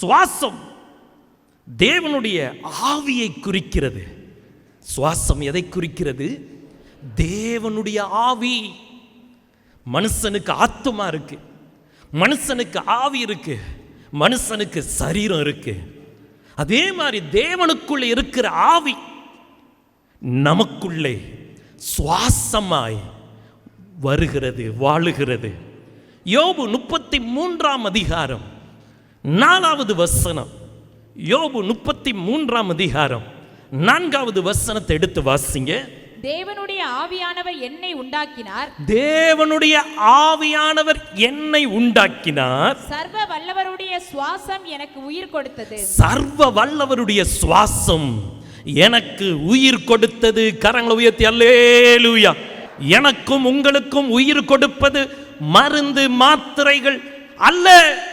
சுவாசம் தேவனுடைய ஆவியை குறிக்கிறது. சுவாசம் எதை குறிக்கிறது? தேவனுடைய ஆவி. மனுஷனுக்கு ஆத்துமா இருக்கு. மனுஷனுக்கு ஆவி இருக்கு. மனுஷனுக்கு சரீரம் இருக்கு. அதே மாதிரி தேவனுக்குள்ளே இருக்கிற ஆவி நமக்குள்ளே சுவாசமாய் வருகிறது வாழுகிறது. யோபு முப்பத்தி மூன்றாம் அதிகாரம். நாலாவது வசனம். யோபு முப்பத்தி மூன்றாம் அதிகாரம். நான்காவது வசனத்தை எடுத்து வாசிங்க. தேவனுடைய ஆவியானவர் என்னை உண்டாக்கினார். தேவனுடைய ஆவியானவர் என்னை உண்டாக்கினார். சர்வ வல்லவருடைய சுவாசம் எனக்கு உயிர் கொடுத்தது. சர்வ வல்லவருடைய சுவாசம் எனக்கு உயிர் கொடுத்தது. கரங்களை உயர்த்தி அல்லேலூயா! எனக்கும் உங்களுக்கும் உயிர் கொடுப்பது மருந்து மாத்திரைகள் அல்ல.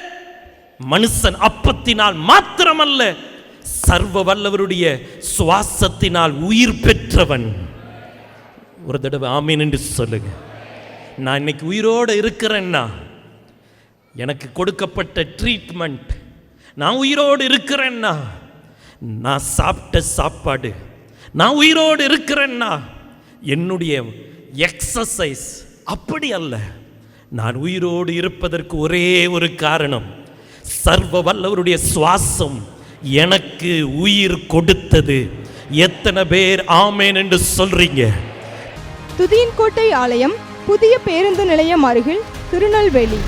மனுஷன் அப்பத்தினால் மாத்திரமல்ல சர்வ வல்லவருடைய சுவாசத்தினால் உயிர் பெற்றவன். ஒரு தடவை ஆமீன் என்று சொல்லுங்க. நான் இன்னைக்கு உயிரோடு இருக்கிறேன்னா எனக்கு கொடுக்கப்பட்ட ட்ரீட்மெண்ட் நான் உயிரோடு இருக்கிறேன்னா நான் சாப்பிட்ட சாப்பாடு நான் உயிரோடு இருக்கிறேன்னா என்னுடைய எக்ஸசைஸ் அப்படி அல்ல. நான் உயிரோடு இருப்பதற்கு ஒரே ஒரு காரணம். சர்வ வல்லவருடைய சுவாசம் எனக்கு உயிர் கொடுத்தது. எத்தனை பேர் ஆமேன் என்று சொல்றீங்க? துதியின் கோட்டை ஆலயம் புதிய பேருந்து நிலையம் அருகில் திருநெல்வேலி.